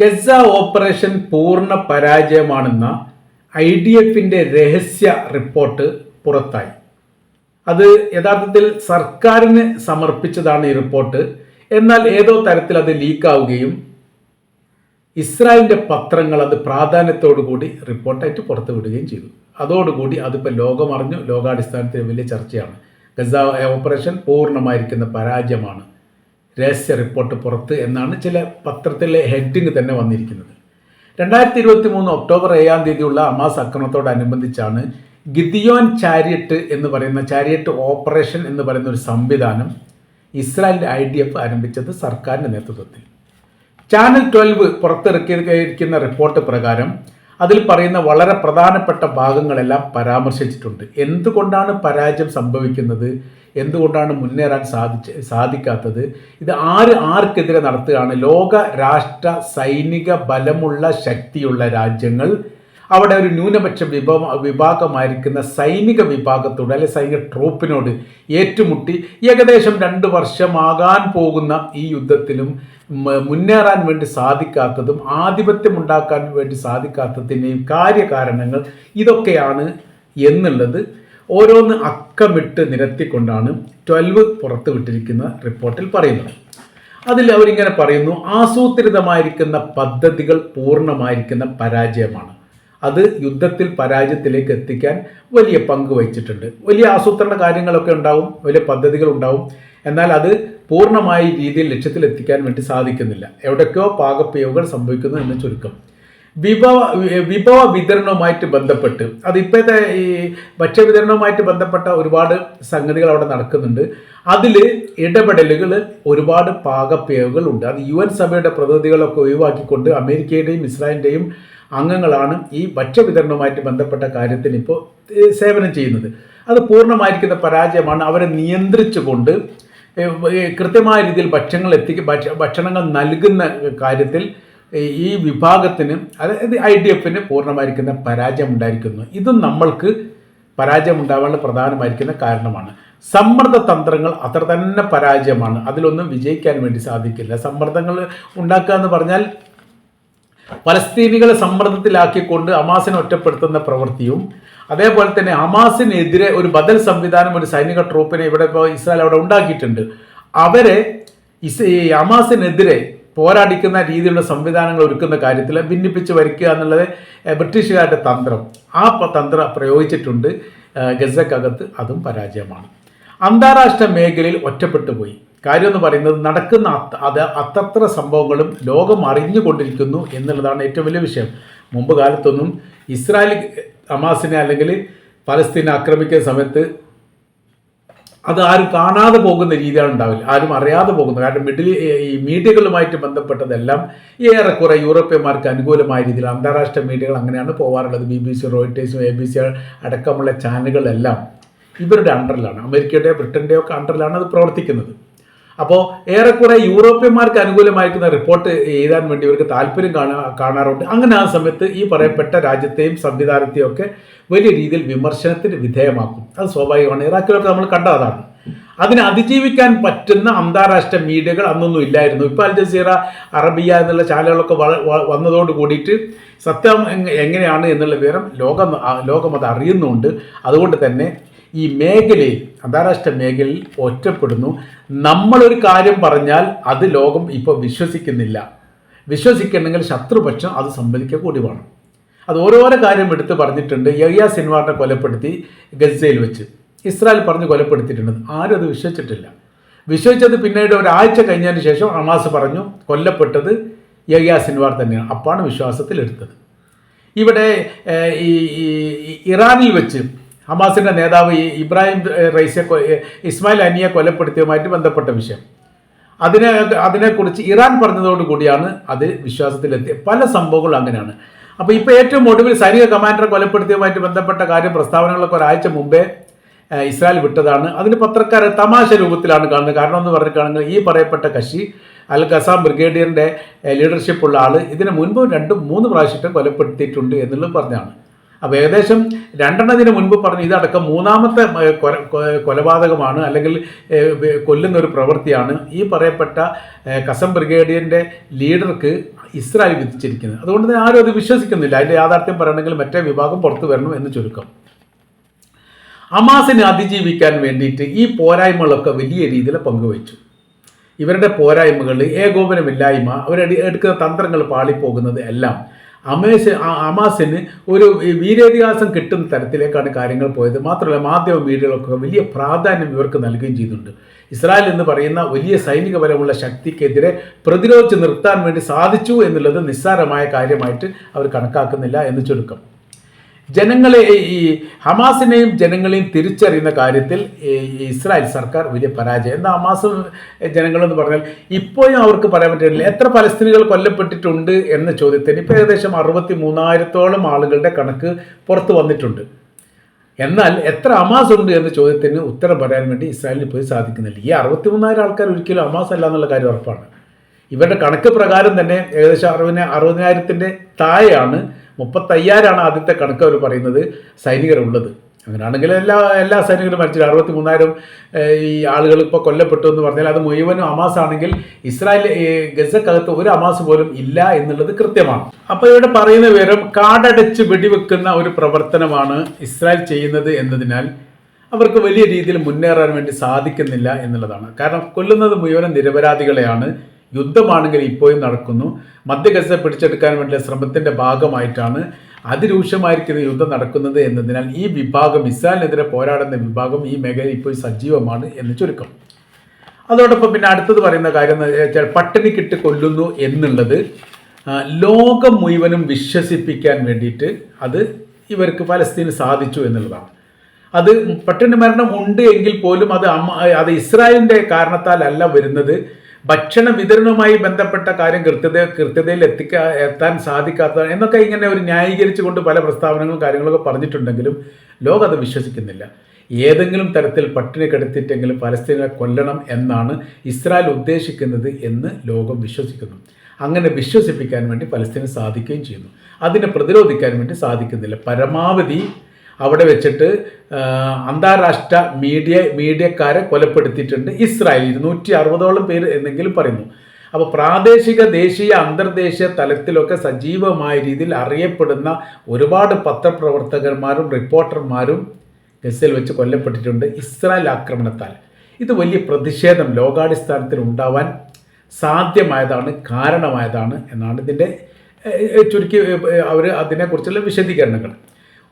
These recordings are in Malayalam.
ഗസ ഓപ്പറേഷൻ പൂർണ പരാജയമാണെന്ന ഐ ഡി എഫിന്റെ രഹസ്യ റിപ്പോർട്ട് പുറത്തായി. അത് യഥാർത്ഥത്തിൽ സർക്കാരിന് സമർപ്പിച്ചതാണ് ഈ റിപ്പോർട്ട്. എന്നാൽ ഏതോ തരത്തിൽ അത് ലീക്കാവുകയും ഇസ്രായേലിന്റെ പത്രങ്ങൾ അത് പ്രാധാന്യത്തോടു കൂടി റിപ്പോർട്ടായിട്ട് പുറത്തു വിടുകയും ചെയ്തു. അതോടുകൂടി അതിപ്പോൾ ലോകമറിഞ്ഞു. ലോകാടിസ്ഥാനത്തിൽ വലിയ ചർച്ചയാണ്. ഗസ ഓപ്പറേഷൻ പൂർണമായിരിക്കുന്ന പരാജയമാണ്. രഹസ്യ റിപ്പോർട്ട് പുറത്ത് എന്നാണ് ചില പത്രത്തിലെ ഹെഡിങ് തന്നെ വന്നിരിക്കുന്നത്. രണ്ടായിരത്തി ഇരുപത്തി മൂന്ന് ഒക്ടോബർ ഏഴാം തീയതിയുള്ള അമാസ് ആക്രമണത്തോടനുബന്ധിച്ചാണ് ഗിദിയോൻ ചാരിയറ്റ് എന്ന് പറയുന്ന ചാരിയറ്റ് ഓപ്പറേഷൻ എന്ന് പറയുന്ന ഒരു സംവിധാനം ഇസ്രായേലിന്റെ ഐ ഡി എഫ് ആരംഭിച്ചത് സർക്കാരിന്റെ നേതൃത്വത്തിൽ. ചാനൽ ട്വൽവ് പുറത്തിറക്കിയിരിക്കുന്ന റിപ്പോർട്ട് പ്രകാരം അതിൽ പറയുന്ന വളരെ പ്രധാനപ്പെട്ട ഭാഗങ്ങളെല്ലാം പരാമർശിച്ചിട്ടുണ്ട്. എന്തുകൊണ്ടാണ് പരാജയം സംഭവിക്കുന്നത്? എന്തുകൊണ്ടാണ് മുന്നേറാൻ സാധിച്ച് സാധിക്കാത്തത്? ഇത് ആര് ആർക്കെതിരെ നടത്തുകയാണ്? ലോക രാഷ്ട്ര സൈനിക ബലമുള്ള ശക്തിയുള്ള രാജ്യങ്ങൾ. അവിടെ ഒരു ന്യൂനപക്ഷ വിഭവ വിഭാഗമായിരിക്കുന്ന സൈനിക വിഭാഗത്തോട് അല്ലെ സൈനിക ട്രൂപ്പിനോട് ഏറ്റുമുട്ടി ഏകദേശം രണ്ട് വർഷമാകാൻ പോകുന്ന ഈ യുദ്ധത്തിലും മുന്നേറാൻ വേണ്ടി സാധിക്കാത്തതും ആധിപത്യം ഉണ്ടാക്കാൻ വേണ്ടി സാധിക്കാത്തതിന്റെയും കാര്യകാരണങ്ങൾ ഇതൊക്കെയാണ് എന്നുള്ളത്. ഓരോന്ന് അക്കമിട്ട് നിരത്തിക്കൊണ്ടാണ് ട്വൽവ് പുറത്തുവിട്ടിരിക്കുന്ന റിപ്പോർട്ടിൽ പറയുന്നത്. അതിൽ അവരിങ്ങനെ പറയുന്നു ആസൂത്രിതമായിരിക്കുന്ന പദ്ധതികൾ പൂർണമായിരിക്കുന്ന പരാജയമാണ്. അത് യുദ്ധത്തിൽ പരാജയത്തിലേക്ക് എത്തിക്കാൻ വലിയ പങ്ക് വഹിച്ചിട്ടുണ്ട്. വലിയ ആസൂത്രണ കാര്യങ്ങളൊക്കെ ഉണ്ടാവും വലിയ പദ്ധതികൾ ഉണ്ടാവും. എന്നാൽ അത് പൂർണമായ രീതിയിൽ ലക്ഷ്യത്തിൽ എത്തിക്കാൻ വേണ്ടി സാധിക്കുന്നില്ല. എവിടേക്കോ പാകപ്പിഴവുകൾ സംഭവിക്കുന്നു എന്ന് ചുരുക്കം. വിഭവ വിഭവ വിതരണവുമായിട്ട് ബന്ധപ്പെട്ട് അത് ഇപ്പോഴത്തെ ഈ ഭക്ഷ്യവിതരണവുമായിട്ട് ബന്ധപ്പെട്ട ഒരുപാട് സംഗതികൾ അവിടെ നടക്കുന്നുണ്ട്. അതിൽ ഇടപെടലുകൾ ഒരുപാട് പാകപ്പേവുകൾ ഉണ്ട്. അത് യു എൻ സഭയുടെ പ്രതിനിധികളൊക്കെ ഒഴിവാക്കിക്കൊണ്ട് അമേരിക്കയുടെയും ഇസ്രായേലിന്റെയും അംഗങ്ങളാണ് ഈ ഭക്ഷ്യവിതരണവുമായിട്ട് ബന്ധപ്പെട്ട കാര്യത്തിന് ഇപ്പോൾ സേവനം ചെയ്യുന്നത്. അത് പൂർണമായിരിക്കുന്ന പരാജയമാണ്. അവരെ നിയന്ത്രിച്ചുകൊണ്ട് കൃത്യമായ രീതിയിൽ ഭക്ഷണങ്ങൾ എത്തിക്ക ഭക്ഷ- ഭക്ഷണങ്ങൾ നൽകുന്ന കാര്യത്തിൽ ഈ വിഭാഗത്തിന് അതായത് ഐ ഡി എഫിന് പൂർണമായിരിക്കുന്ന പരാജയം ഉണ്ടായിരിക്കുന്നു ഇതും നമ്മൾക്ക് പരാജയം ഉണ്ടാവാനുള്ള പ്രധാനമായിരിക്കുന്ന കാരണമാണ്. സമ്മർദ്ദ തന്ത്രങ്ങൾ അത്ര തന്നെ പരാജയമാണ്. അതിലൊന്നും വിജയിക്കാൻ വേണ്ടി സാധിക്കില്ല. സമ്മർദ്ദങ്ങൾ ഉണ്ടാക്കുക എന്ന് പറഞ്ഞാൽ പലസ്തീനികളെ സമ്മർദ്ദത്തിലാക്കിക്കൊണ്ട് അമാസിനെ ഒറ്റപ്പെടുത്തുന്ന പ്രവൃത്തിയും അതേപോലെ തന്നെ ഹമാസിനെതിരെ ഒരു ബദൽ സംവിധാനം ഒരു സൈനിക ട്രൂപ്പിനെ ഇവിടെ ഇപ്പോൾ ഇസ്രായേൽ അവിടെ ഉണ്ടാക്കിയിട്ടുണ്ട്. അവരെ ഇസ് ഈ ഹമാസിനെതിരെ പോരാടിക്കുന്ന രീതിയിലുള്ള സംവിധാനങ്ങൾ ഒരുക്കുന്ന കാര്യത്തിൽ ഭിന്നിപ്പിച്ച് വരയ്ക്കുക എന്നുള്ളത് ബ്രിട്ടീഷുകാരുടെ തന്ത്രം. ആ തന്ത്രം പ്രയോഗിച്ചിട്ടുണ്ട് ഗസക്കകത്ത് അതും പരാജയമാണ്. അന്താരാഷ്ട്ര മേഖലയിൽ ഒറ്റപ്പെട്ടു പോയി. കാര്യം എന്ന് പറയുന്നത് നടക്കുന്ന അത് അത്തത്ര സംഭവങ്ങളും ലോകം അറിഞ്ഞുകൊണ്ടിരിക്കുന്നു എന്നുള്ളതാണ് ഏറ്റവും വലിയ വിഷയം. മുമ്പ് കാലത്തൊന്നും ഇസ്രായേൽ ഹമാസിനെ അല്ലെങ്കിൽ പലസ്തീനെ ആക്രമിക്കുന്ന സമയത്ത് അത് ആരും കാണാതെ പോകുന്ന രീതിയാണ് ഉണ്ടാവില്ല ആരും അറിയാതെ പോകുന്നത്. കാരണം മിഡിൽ ഈ മീഡിയകളുമായിട്ട് ബന്ധപ്പെട്ടതെല്ലാം ഏറെക്കുറെ യൂറോപ്യന്മാർക്ക് അനുകൂലമായ രീതിയിൽ അന്താരാഷ്ട്ര മീഡിയകൾ അങ്ങനെയാണ് പോകാറുള്ളത് ബി ബി സി റോയിട്ടേഴ്സും എ ബി സി അടക്കമുള്ള ചാനലുകളെല്ലാം ഇവരുടെ അണ്ടറിലാണ് അമേരിക്കയുടെയോ ബ്രിട്ടന്റെയോ ഒക്കെ അണ്ടറിലാണ് അത് പ്രവർത്തിക്കുന്നത്. അപ്പോൾ ഏറെക്കുറെ യൂറോപ്യന്മാർക്ക് അനുകൂലമായിരിക്കുന്ന റിപ്പോർട്ട് എഴുതാൻ വേണ്ടി ഇവർക്ക് താല്പര്യം കാണാ കാണാറുണ്ട്. അങ്ങനെ ആ സമയത്ത് ഈ പറയപ്പെട്ട രാജ്യത്തെയും സംവിധാനത്തെയും ഒക്കെ വലിയ രീതിയിൽ വിമർശനത്തിന് വിധേയമാക്കും. അത് സ്വാഭാവികമാണ്. ഇറാഖിലൊക്കെ നമ്മൾ കണ്ടതാണ്. അതിനെ അതിജീവിക്കാൻ പറ്റുന്ന അന്താരാഷ്ട്ര മീഡിയകൾ അന്നൊന്നും ഇല്ലായിരുന്നു. ഇപ്പോൾ അൽ ജസീറ അറബിയ എന്നുള്ള ചാനലുകളൊക്കെ വന്നതോട് കൂടിയിട്ട് സത്യം എങ്ങനെയാണ് എന്നുള്ള വിവരം ലോകം ലോകം അത് അറിയുന്നുണ്ട്. അതുകൊണ്ട് തന്നെ ഈ മേഖലയിൽ അന്താരാഷ്ട്ര മേഖലയിൽ ഒറ്റപ്പെടുന്നു. നമ്മളൊരു കാര്യം പറഞ്ഞാൽ അത് ലോകം ഇപ്പോൾ വിശ്വസിക്കുന്നില്ല. വിശ്വസിക്കണമെങ്കിൽ ശത്രുപക്ഷം അത് സമ്മതിക്കുക കൂടി വേണം. അത് ഓരോരോ കാര്യം എടുത്ത് പറഞ്ഞിട്ടുണ്ട്. യഹിയ സിൻവാറിനെ കൊലപ്പെടുത്തി ഗസയിൽ വെച്ച്. ഇസ്രായേൽ പറഞ്ഞ് കൊലപ്പെടുത്തിയിട്ടുണ്ട്. ആരും അത് വിശ്വസിച്ചിട്ടില്ല. വിശ്വസിച്ചത് പിന്നീട് ഒരാഴ്ച കഴിഞ്ഞതിന് ശേഷം ഹമാസ് പറഞ്ഞു കൊല്ലപ്പെട്ടത് യഹിയ സിൻവാർ തന്നെയാണ്. അപ്പാണ് വിശ്വാസത്തിൽ എടുത്തത് ഇവിടെ ഈ ഇറാനിൽ വെച്ച് ഹമാസിന്റെ നേതാവ് ഇബ്രാഹിം റൈസിയെ ഇസ്മായിൽ അനിയെ കൊലപ്പെടുത്തിയതുമായിട്ട് ബന്ധപ്പെട്ട വിഷയം. അതിനെ അതിനെക്കുറിച്ച് ഇറാൻ പറഞ്ഞതോടു കൂടിയാണ് അത് വിശ്വാസത്തിലെത്തിയത്. പല സംഭവങ്ങളും അങ്ങനെയാണ്. അപ്പോൾ ഇപ്പോൾ ഏറ്റവും ഒടുവിൽ സൈനിക കമാൻഡറെ കൊലപ്പെടുത്തിയതുമായിട്ട് ബന്ധപ്പെട്ട കാര്യം പ്രസ്താവനകളൊക്കെ ഒരാഴ്ച മുമ്പേ ഇസ്രായേൽ വിട്ടതാണ്. അതിന് പത്രക്കാരെ തമാശ രൂപത്തിലാണ് കാണുന്നത്. കാരണം എന്ന് പറഞ്ഞിട്ടാണെങ്കിൽ ഈ പറയപ്പെട്ട കശി അൽ ഖസാം ബ്രിഗേഡിയറിന്റെ ലീഡർഷിപ്പുള്ള ആൾ ഇതിന് മുൻപ് രണ്ടും മൂന്ന് പ്രാവശ്യത്തെ കൊലപ്പെടുത്തിയിട്ടുണ്ട് എന്നുള്ളത് പറഞ്ഞാണ്. അപ്പോൾ ഏകദേശം രണ്ടെണ്ണത്തിന് മുൻപ് പറഞ്ഞു ഇതടക്കം മൂന്നാമത്തെ കൊലപാതകമാണ് അല്ലെങ്കിൽ കൊല്ലുന്ന ഒരു പ്രവൃത്തിയാണ് ഈ പറയപ്പെട്ട കസം ബ്രിഗേഡിയന്റെ ലീഡർക്ക് ഇസ്രായേൽ വിധിച്ചിരിക്കുന്നത്. അതുകൊണ്ട് തന്നെ ആരും അത് വിശ്വസിക്കുന്നില്ല. അതിന്റെ യാഥാർത്ഥ്യം പറയണമെങ്കിൽ മറ്റേ വിഭാഗം പുറത്തു വരണം എന്ന് ചുരുക്കം. അമാസിനെ അതിജീവിക്കാൻ വേണ്ടിയിട്ട് ഈ പോരായ്മകളൊക്കെ വലിയ രീതിയിൽ പങ്കുവച്ചു. ഇവരുടെ പോരായ്മകൾ ഏകോപനമില്ലായ്മ അവരുടെ എടുക്കുന്ന തന്ത്രങ്ങൾ പാളിപ്പോകുന്നത് എല്ലാം അമേസ് അമാസിന് ഒരു വീരേതിഹാസം കിട്ടുന്ന തരത്തിലേക്കാണ് കാര്യങ്ങൾ പോയത്. മാത്രമല്ല മാധ്യമ മീഡിയകളൊക്കെ വലിയ പ്രാധാന്യം ഇവർക്ക് നൽകുകയും ചെയ്യുന്നുണ്ട് ഇസ്രായേൽ എന്ന് പറയുന്ന വലിയ സൈനിക ബലമുള്ള ശക്തിക്കെതിരെ പ്രതിരോധിച്ച് നിർത്താൻ വേണ്ടി സാധിച്ചു എന്നുള്ളത് നിസ്സാരമായ കാര്യമായിട്ട് അവർ കണക്കാക്കുന്നില്ല എന്ന് ചുരുക്കം. ജനങ്ങളെ ഈ ഹമാസിനെയും ജനങ്ങളെയും തിരിച്ചറിയുന്ന കാര്യത്തിൽ ഇസ്രായേൽ സർക്കാർ വലിയ പരാജയം. എന്താ ഹമാസ് ജനങ്ങളെന്ന് പറഞ്ഞാൽ ഇപ്പോഴും അവർക്ക് പറയാൻ പറ്റില്ല എത്ര പലസ്തീനികൾ കൊല്ലപ്പെട്ടിട്ടുണ്ട് എന്ന ചോദ്യത്തിന് ഇപ്പോൾ ഏകദേശം അറുപത്തി മൂന്നായിരത്തോളം ആളുകളുടെ കണക്ക് പുറത്തു വന്നിട്ടുണ്ട്. എന്നാൽ എത്ര അമാസ് ഉണ്ട് എന്ന ചോദ്യത്തിന് ഉത്തരം പറയാൻ വേണ്ടി ഇസ്രായേലിന് പോയി സാധിക്കുന്നില്ല. ഈ അറുപത്തി മൂന്നായിരം ആൾക്കാർ ഒരിക്കലും അമാസ് അല്ല എന്നുള്ള കാര്യം ഉറപ്പാണ്. ഇവരുടെ കണക്ക് പ്രകാരം തന്നെ ഏകദേശം അറുപതിന അറുപതിനായിരത്തിന്റെ താഴെയാണ് മുപ്പത്തയ്യായിരമാണ് ആദ്യത്തെ കണക്ക് അവർ പറയുന്നത് സൈനികരുള്ളത്. അങ്ങനെയാണെങ്കിൽ എല്ലാ എല്ലാ സൈനികരും മരിച്ചില്ല. അറുപത്തി മൂന്നായിരം ഈ ആളുകൾ ഇപ്പോൾ കൊല്ലപ്പെട്ടു എന്ന് പറഞ്ഞാൽ അത് മുഴുവനും അമാസ് ആണെങ്കിൽ ഇസ്രായേൽ ഗസക്കകത്ത് ഒരു അമാസ് പോലും ഇല്ല എന്നുള്ളത് കൃത്യമാണ്. അപ്പോൾ ഇവിടെ പറയുന്ന വിവരം കാടടച്ച് വെടിവെക്കുന്ന ഒരു പ്രവർത്തനമാണ് ഇസ്രായേൽ ചെയ്യുന്നത് എന്നതിനാൽ അവർക്ക് വലിയ രീതിയിൽ മുന്നേറാൻ വേണ്ടി സാധിക്കുന്നില്ല എന്നുള്ളതാണ്. കാരണം കൊല്ലുന്നത് മുഴുവനും നിരപരാധികളെയാണ്. യുദ്ധമാണെങ്കിൽ ഇപ്പോഴും നടക്കുന്നു. മധ്യഗസ പിടിച്ചെടുക്കാൻ വേണ്ടിയുള്ള ശ്രമത്തിന്റെ ഭാഗമായിട്ടാണ് അതിരൂക്ഷമായിരിക്കുന്ന യുദ്ധം നടക്കുന്നത് എന്നതിനാൽ ഈ വിഭാഗം ഇസ്രായേലിനെതിരെ പോരാടുന്ന വിഭാഗം ഈ മേഖലയിൽ ഇപ്പോൾ സജീവമാണ് എന്ന് ചുരുക്കം. അതോടൊപ്പം പിന്നെ അടുത്തത് പറയുന്ന കാര്യം എന്ന് വെച്ചാൽ പട്ടിണിക്കിട്ട് കൊല്ലുന്നു എന്നുള്ളത് ലോകം മുഴുവനും വിശ്വസിപ്പിക്കാൻ വേണ്ടിയിട്ട് അത് ഇവർക്ക് ഫലസ്തീന് സാധിച്ചു എന്നുള്ളതാണ്. അത് പട്ടിണി മരണം ഉണ്ട് എങ്കിൽ പോലും അത് അത് ഇസ്രായേലിന്റെ കാരണത്താലല്ല വരുന്നത്. ഭക്ഷണ വിതരണവുമായി ബന്ധപ്പെട്ട കാര്യം കൃത്യത കൃത്യതയിൽ എത്തിക്കാ എത്താൻ സാധിക്കാത്ത എന്നൊക്കെ ഇങ്ങനെ ഒരു ന്യായീകരിച്ചുകൊണ്ട് പല പ്രസ്താവനകളും കാര്യങ്ങളൊക്കെ പറഞ്ഞിട്ടുണ്ടെങ്കിലും ലോകം അത് വിശ്വസിക്കുന്നില്ല. ഏതെങ്കിലും തരത്തിൽ പട്ടിണി കെടുത്തിട്ടെങ്കിലും പലസ്തീനെ കൊല്ലണം എന്നാണ് ഇസ്രായേൽ ഉദ്ദേശിക്കുന്നത് എന്ന് ലോകം വിശ്വസിക്കുന്നു. അങ്ങനെ വിശ്വസിപ്പിക്കാൻ വേണ്ടി പലസ്തീന് സാധിക്കുകയും ചെയ്യുന്നു. അതിനെ പ്രതിരോധിക്കാൻ വേണ്ടി സാധിക്കുന്നില്ല. പരമാവധി അവിടെ വെച്ചിട്ട് അന്താരാഷ്ട്ര മീഡിയ മീഡിയക്കാരെ കൊലപ്പെടുത്തിയിട്ടുണ്ട്. ഇസ്രായേൽ ഇരുന്നൂറ്റി അറുപതോളം പേര് എന്നെങ്കിലും പറയുന്നു. അപ്പോൾ പ്രാദേശിക ദേശീയ അന്തർദേശീയ തലത്തിലൊക്കെ സജീവമായ രീതിയിൽ അറിയപ്പെടുന്ന ഒരുപാട് പത്രപ്രവർത്തകന്മാരും റിപ്പോർട്ടർമാരും ഗസയിൽ വെച്ച് കൊല്ലപ്പെട്ടിട്ടുണ്ട് ഇസ്രായേൽ ആക്രമണത്താൽ. ഇത് വലിയ പ്രതിഷേധം ലോകാടിസ്ഥാനത്തിൽ ഉണ്ടാവാൻ സാധ്യമായതാണ് കാരണമായതാണ് എന്നാണ് ഇതിന്റെ ചുരുക്കി അവർ അതിനെക്കുറിച്ചുള്ള വിശദീകരണങ്ങൾ.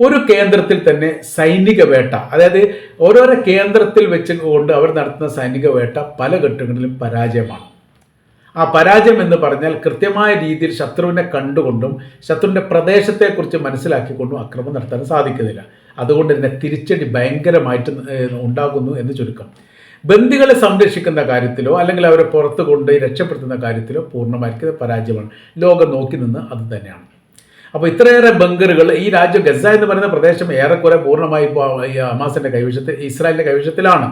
ഒരു കേന്ദ്രത്തിൽ തന്നെ സൈനിക വേട്ട. അതായത് ഓരോരോ കേന്ദ്രത്തിൽ വെച്ച് കൊണ്ട് അവർ നടത്തുന്ന സൈനിക വേട്ട പല ഘട്ടങ്ങളിലും പരാജയമാണ്. ആ പരാജയം എന്ന് പറഞ്ഞാൽ കൃത്യമായ രീതിയിൽ ശത്രുവിനെ കണ്ടുകൊണ്ടും ശത്രുവിന്റെ പ്രദേശത്തെക്കുറിച്ച് മനസ്സിലാക്കിക്കൊണ്ടും അക്രമം നടത്താൻ സാധിക്കുന്നില്ല. അതുകൊണ്ട് തന്നെ തിരിച്ചടി ഭയങ്കരമായിട്ട് ഉണ്ടാകുന്നു എന്ന് ചുരുക്കം. ബന്ദികളെ സംരക്ഷിക്കുന്ന കാര്യത്തിലോ അല്ലെങ്കിൽ അവരെ പുറത്തു കൊണ്ട് രക്ഷപ്പെടുത്തുന്ന കാര്യത്തിലോ പൂർണമായിരിക്കും പരാജയമാണ്. ലോകം നോക്കി നിന്ന് അത് തന്നെയാണ്. അപ്പോൾ ഇത്രയേറെ ബങ്കറുകൾ ഈ രാജ്യം ഗസ എന്ന് പറയുന്ന പ്രദേശം ഏറെക്കുറെ പൂർണമായി ഇപ്പോൾ ഈ ഹമാസിന്റെ കൈവശത്തിൽ ഇസ്രായേലിന്റെ കൈവശത്തിലാണ്.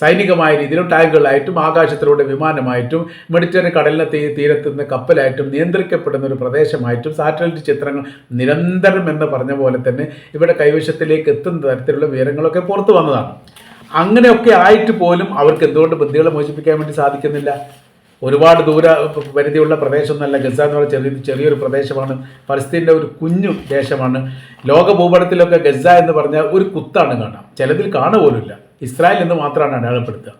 സൈനികമായ രീതിയിലും ടാങ്കുകളായിട്ടും ആകാശത്തിലൂടെ വിമാനമായിട്ടും മെഡിറ്ററേനിയൻ കടലിനെ തീ തീരത്തുനിന്ന് കപ്പലായിട്ടും നിയന്ത്രിക്കപ്പെടുന്ന ഒരു പ്രദേശമായിട്ടും സാറ്റലൈറ്റ് ചിത്രങ്ങൾ നിരന്തരം എന്ന് പറഞ്ഞ പോലെ തന്നെ ഇവിടെ കൈവശത്തിലേക്ക് എത്തുന്ന തരത്തിലുള്ള വിവരങ്ങളൊക്കെ പുറത്തു വന്നതാണ്. അങ്ങനെയൊക്കെ ആയിട്ട് പോലും അവർക്ക് എന്തുകൊണ്ട് ബുദ്ധികളെ മോചിപ്പിക്കാൻ വേണ്ടി സാധിക്കുന്നില്ല? ഒരുപാട് ദൂര പരിധിയുള്ള പ്രദേശമൊന്നുമല്ല. ഗസ എന്ന് പറയുന്ന ചെറിയ ചെറിയൊരു പ്രദേശമാണ്. പലസ്തീന്റെ ഒരു കുഞ്ഞു ദേശമാണ്. ലോക ഭൂപടത്തിലൊക്കെ ഗസ എന്ന് പറഞ്ഞാൽ ഒരു കുത്താണ് കാണാം. ചിലതിൽ കാണുക പോലുമില്ല. ഇസ്രായേൽ എന്ന് മാത്രമാണ് അടയാളപ്പെടുത്തുക.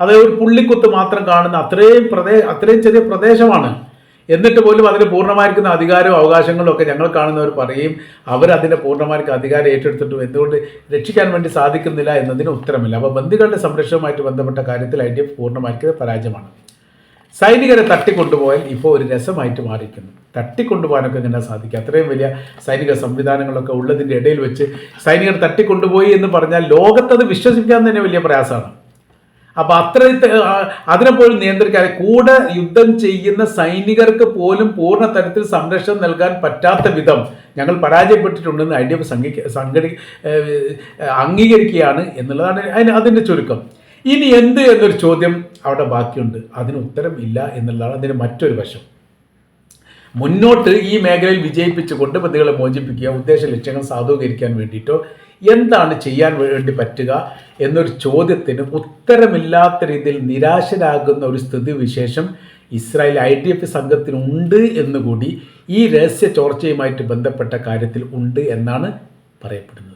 അതായത് ഒരു പുള്ളിക്കുത്ത് മാത്രം കാണുന്ന അത്രയും പ്രദേ അത്രയും ചെറിയ പ്രദേശമാണ്. എന്നിട്ട് പോലും അതിന് പൂർണമായിരിക്കുന്ന അധികാരവും അവകാശങ്ങളും ഒക്കെ ഞങ്ങൾ കാണുന്നവർ പറയും അവർ അതിന്റെ പൂർണമായിരിക്കും അധികാരം ഏറ്റെടുത്തിട്ടും എന്തുകൊണ്ട് രക്ഷിക്കാൻ വേണ്ടി സാധിക്കുന്നില്ല എന്നതിന് ഉത്തരമില്ല. അപ്പോൾ ബന്ധുക്കളുടെ സംരക്ഷണവുമായിട്ട് ബന്ധപ്പെട്ട കാര്യത്തിൽ ഐ ഡി എഫ് പരാജയമാണ്. സൈനികരെ തട്ടിക്കൊണ്ടുപോയാൽ ഇപ്പോൾ ഒരു രസമായിട്ട് മാറിയിരിക്കുന്നു. തട്ടിക്കൊണ്ടുപോകാനൊക്കെ എങ്ങനെ സാധിക്കും അത്രയും വലിയ സൈനിക സംവിധാനങ്ങളൊക്കെ ഉള്ളതിന്റെ ഇടയിൽ വെച്ച് സൈനികർ തട്ടിക്കൊണ്ടുപോയി എന്ന് പറഞ്ഞാൽ ലോകത്തത് വിശ്വസിക്കാൻ തന്നെ വലിയ പ്രയാസമാണ്. അപ്പോൾ അത്ര അതിനെ പോലും നിയന്ത്രിക്കാതെ കൂടെ യുദ്ധം ചെയ്യുന്ന സൈനികർക്ക് പോലും പൂർണ തരത്തിൽ സംരക്ഷണം നൽകാൻ പറ്റാത്ത വിധം ഞങ്ങൾ പരാജയപ്പെട്ടിട്ടുണ്ടെന്ന് ഐ ഡി എഫ് സംഘി സംഘടി അംഗീകരിക്കുകയാണ് എന്നുള്ളതാണ് അതിന് അതിന്റെ ചുരുക്കം. ഇനി എന്ത് എന്നൊരു ചോദ്യം അവിടെ ബാക്കിയുണ്ട്. അതിന് ഉത്തരം ഇല്ല എന്നുള്ളതാണ് അതിന് മറ്റൊരു വശം. മുന്നോട്ട് ഈ മേഖലയിൽ വിജയിപ്പിച്ചുകൊണ്ട് പ്രതികളെ മോചിപ്പിക്കുക ഉദ്ദേശ ലക്ഷ്യങ്ങൾ സാധൂകരിക്കാൻ വേണ്ടിയിട്ടോ എന്താണ് ചെയ്യാൻ വേണ്ടി പറ്റുക എന്നൊരു ചോദ്യത്തിന് ഉത്തരമില്ലാത്ത രീതിയിൽ നിരാശരാകുന്ന ഒരു സ്ഥിതിവിശേഷം ഇസ്രായേൽ ഐ ഡി എഫ് സംഘത്തിനുണ്ട് എന്നുകൂടി ഈ രഹസ്യ ചോർച്ചയുമായിട്ട് ബന്ധപ്പെട്ട കാര്യത്തിൽ ഉണ്ട് എന്നാണ് പറയപ്പെടുന്നത്.